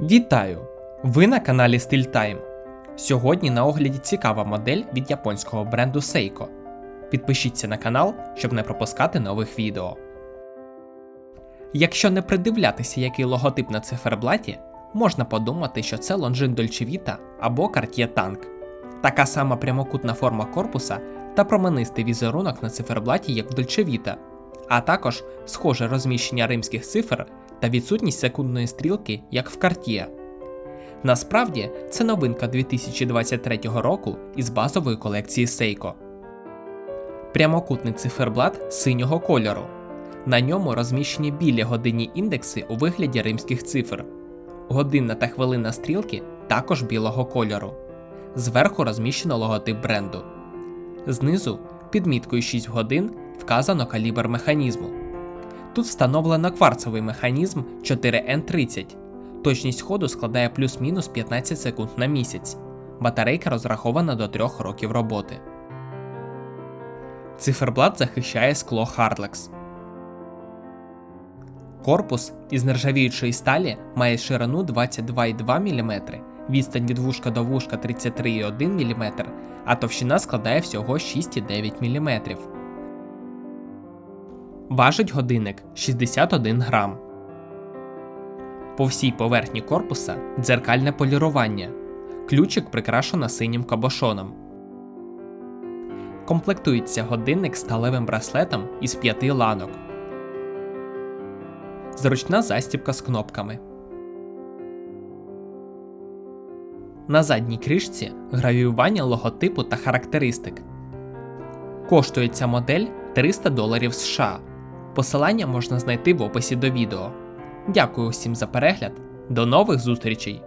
Вітаю! Ви на каналі Style Сьогодні на огляді цікава модель від японського бренду Seiko. Підпишіться на канал, щоб не пропускати нових відео. Якщо не придивлятися, який логотип на циферблаті, можна подумати, що це Longines Dolce Vita або Cartier Tank. Така сама прямокутна форма корпуса та променистий візерунок на циферблаті, як в Dolce Vita, а також схоже розміщення римських цифр та відсутність секундної стрілки, як в Cartier. Насправді, це новинка 2023 року із базової колекції Seiko. Прямокутний циферблат синього кольору. На ньому розміщені білі годинні індекси у вигляді римських цифр. Годинна та хвилинна стрілки також білого кольору. Зверху розміщено логотип бренду. Знизу під міткою 6 годин вказано калібр механізму. Тут встановлено кварцевий механізм 4N30. Точність ходу складає плюс-мінус 15 секунд на місяць. Батарейка розрахована до 3 років роботи. Циферблат захищає скло Hardlex. Корпус із нержавіючої сталі має ширину 22,2 мм, відстань від вушка до вушка 33,1 мм, а товщина складає всього 6,9 мм. Важить годинник 61 грам. По всій поверхні корпуса дзеркальне полірування. Ключик прикрашено синім кабошоном. Комплектується годинник сталевим браслетом із п'яти ланок. Зручна застібка з кнопками. На задній кришці гравіювання логотипу та характеристик. Коштує ця модель 300 доларів США. Посилання можна знайти в описі до відео. Дякую усім за перегляд. До нових зустрічей!